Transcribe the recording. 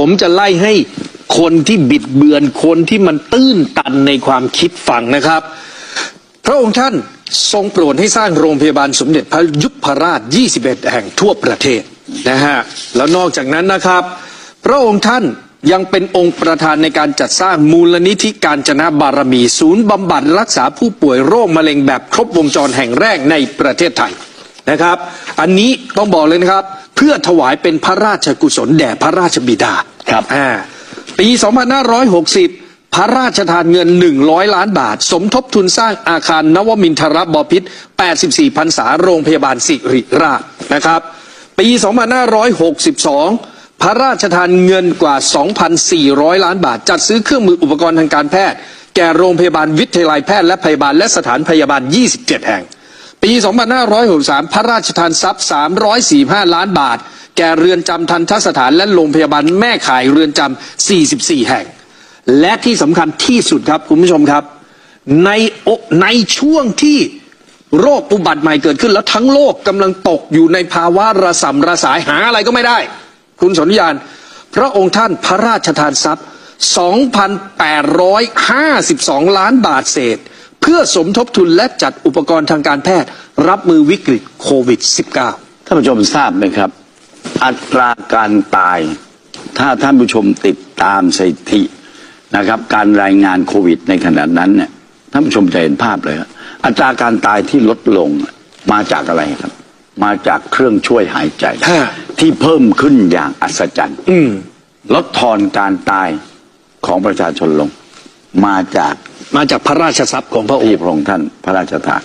ผมจะไล่ให้คนที่บิดเบือนคนที่มันตื้นตันในความคิดฟังนะครับ พระองค์ท่านทรงโปรดให้สร้างโรงพยาบาลสมเด็จพระยุพราช 21 แห่งทั่วประเทศนะฮะแล้วนอกจากนั้นนะครับ พระองค์ท่านยังเป็นองค์ประธานในการจัดสร้างมูลนิธิการจนะบารมี ศูนย์บำบัดรักษาผู้ป่วยโรคมะเร็งแบบครบวงจรแห่งแรกในประเทศไทยนะครับ อันนี้ต้องบอกเลยนะครับ เพื่อถวายเป็นพระราชกุศลแด่พระราชบิดาครับ อ่าปี 2560 พระราชทานเงิน 100 ล้านบาท สมทบทุนสร้างอาคารนวมินทรบพิษ 84พรรษาโรงพยาบาลสิริราชนะครับ ปี 2562 พระราชทานเงินกว่า 2,400 ล้านบาท จัดซื้อเครื่องมืออุปกรณ์ทางการแพทย์ แก่โรงพยาบาลวิทยาลัยแพทย์และพยาบาลและสถานพยาบาล 27 แห่ง ปี 2563 พระราชทานทรัพย์ 345 ล้านบาท แก่เรือนจำทันทสถานและโรงพยาบาลแม่ข่ายเรือนจำ 44 แห่ง และที่สำคัญที่สุดครับคุณผู้ชมครับ ในในช่วงที่โรคอุบัติใหม่เกิดขึ้น แล้วทั้งโลกกำลังตกอยู่ในภาวะระสำระสายหาอะไรก็ไม่ได้ คุณสนญาณ พระองค์ท่านพระราชทานทรัพย์ 2,852 ล้านบาทเศษ เพื่อสมทบทุนและจัดอุปกรณ์ทางการแพทย์ รับมือวิกฤตโควิด -19 ท่านผู้ชมทราบไหมครับ อัตราการตาย ถ้าท่านผู้ชมติดตามสถิตินะครับ การรายงานโควิดในขณะนั้นเนี่ยท่านผู้ชมจะเห็นภาพเลยครับอัตราการตายที่ลดลงมาจากอะไรครับ มาจากเครื่องช่วยหายใจฮะที่เพิ่มขึ้นอย่างอัศจรรย์อืมลดทอนการตายของประชาชนลง มาจาก มาจากพระราชทรัพย์ของพระองค์ที่พระองค์ท่านพระราชทาน